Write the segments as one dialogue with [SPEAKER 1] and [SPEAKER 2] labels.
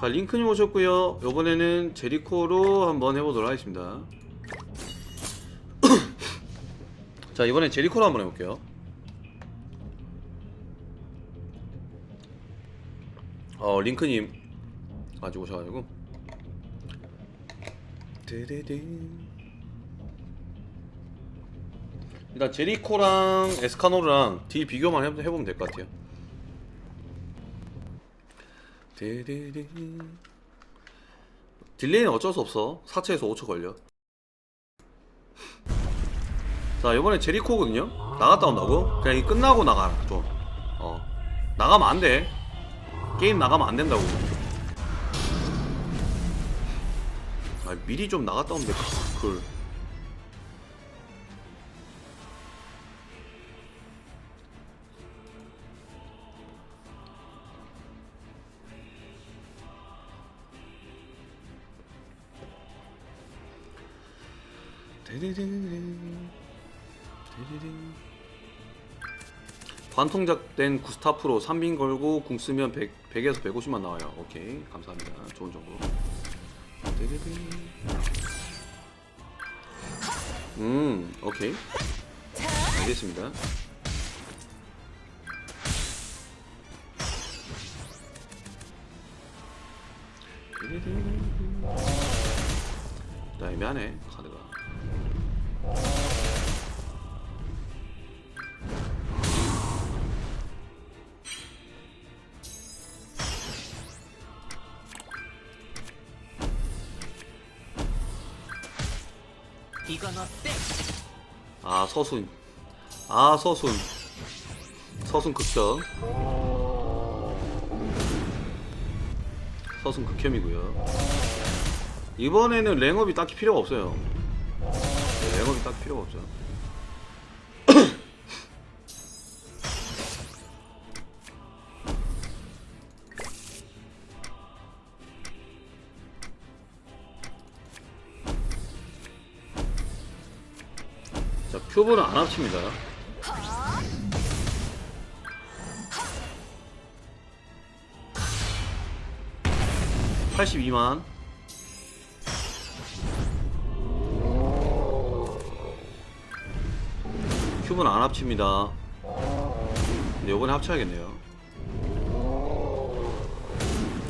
[SPEAKER 1] 자 링크님 오셨고요 이번에는 제리코로 한번 해보도록 하겠습니다 자 이번엔 제리코로 한번 해볼게요 어 링크님 가지고 오셔가지고. 일단 제리코랑 에스카노르랑 딜 비교만 해, 해보면 될 것 같아요. 딜레이는 어쩔 수 없어. 4초에서 5초 걸려. 자 이번에 제리코거든요. 나갔다 온다고? 그냥 이 끝나고 나가라 좀 어. 나가면 안돼. 게임 나가면 안 된다고. 아 미리 좀 나갔다 오면 돼 그걸 관통작된 구스타프로 3빈 걸고 궁 쓰면 100, 100에서 150만 나와요. 오케이 감사합니다. 좋은 정보. 음 오케이 알겠습니다. 나 애매하네 카드가.
[SPEAKER 2] 이건 어때?
[SPEAKER 1] 아 서순. 아 서순. 서순 극혐. 서순 극혐이고요. 이번에는 랭업이 딱히 필요가 없어요 네, 랭업이 딱히 필요가 없죠 자 큐브는 안 합칩니다. 82만 큐브는 안 합칩니다. 근데 요번에 합쳐야겠네요.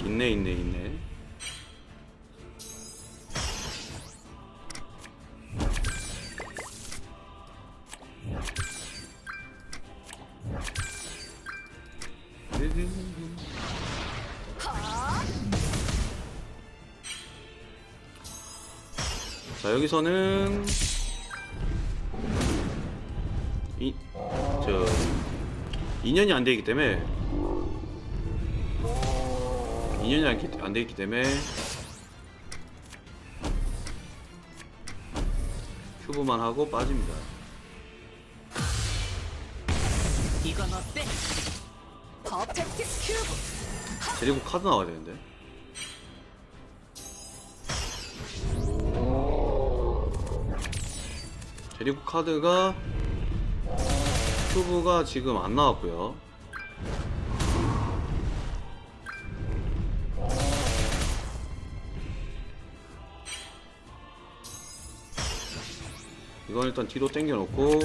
[SPEAKER 1] 있네 있네 있네. 자 여기서는 이저 2년이 안 되기 때문에 2년이 안, 안 되기 때문에 큐브만 하고 빠집니다.
[SPEAKER 2] 이건 어때?
[SPEAKER 3] 퍼펙트 큐브
[SPEAKER 1] 데리고 카드 나와야 되는데. 데리고 카드가 큐브가 지금 안 나왔고요. 이건 일단 뒤로 당겨 놓고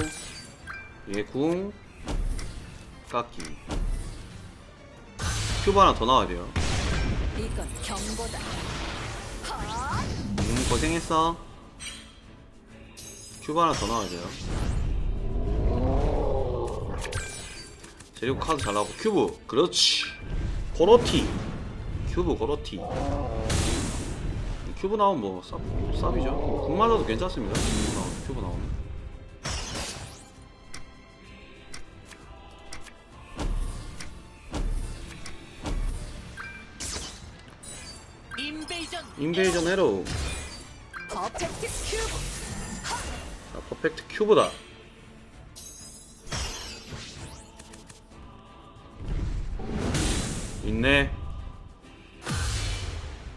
[SPEAKER 1] 얘궁 깎기 큐브 하나 더 나와야 돼요.
[SPEAKER 3] 이건 경보다
[SPEAKER 1] 음 고생했어 큐브 하나 더 나와야 돼요 재료 카드 잘 나오고 큐브. 그렇지. 고로티. 큐브 고로티. 큐브 나오면 뭐 쌉, 쌉이죠. 뭐, 궁 맞아도 괜찮습니다. 큐브 나오면, 큐브 나오면
[SPEAKER 2] 인베이전
[SPEAKER 1] 헤로.
[SPEAKER 3] 퍼펙트 큐브.
[SPEAKER 1] 자, 퍼펙트 큐브다 있네.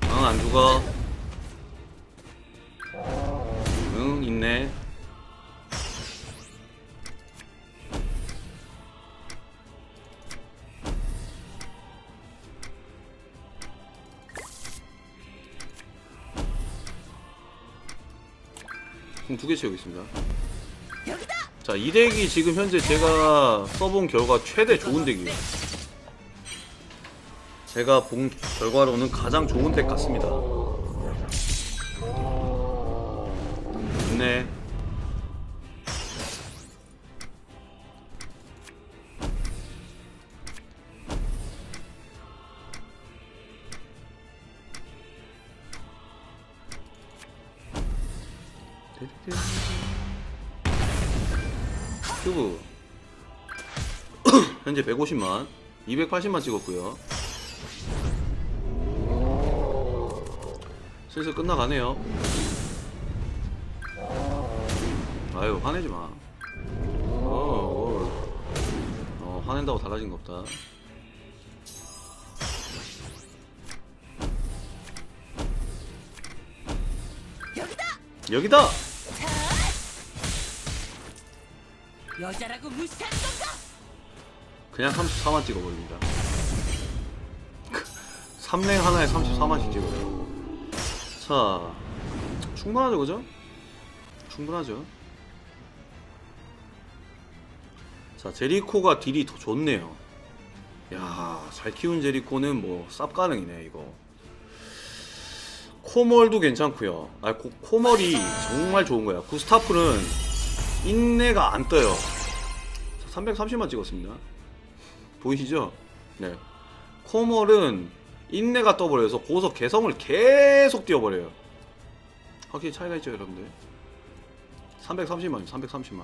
[SPEAKER 1] 응 안 죽어. 응 있네. 두개
[SPEAKER 3] 채우겠습니다!
[SPEAKER 1] 자 이 덱이 지금 현재 제가 써본 결과 최대 좋은 덱이에요. 제가 본 결과로는 가장 좋은 덱 같습니다. 좋네. 큐브 현재 150만 280만 찍었고요 슬슬 끝나가네요 아유 화내지 마 어, 어. 어, 화낸다고 달라진 거 없다
[SPEAKER 3] 여기다.
[SPEAKER 1] 여기다
[SPEAKER 3] 여자라고 무시한 건가?
[SPEAKER 1] 그냥 34만 찍어버립니다 3랭 하나에 34만씩 찍어요 자 충분하죠 그죠? 충분하죠. 자 제리코가 딜이 더 좋네요. 야잘 키운 제리코는 뭐 쌉 가능이네 이거. 코멀도 괜찮고요. 아 코, 코멀이 정말 좋은 거야. 구스타프는 인내가 안 떠요. 330만 찍었습니다. 보이시죠? 네. 코멀은 인내가 떠버려서 고서 개성을 계속 띄워버려요. 확실히 차이가 있죠, 여러분들. 330만, 330만.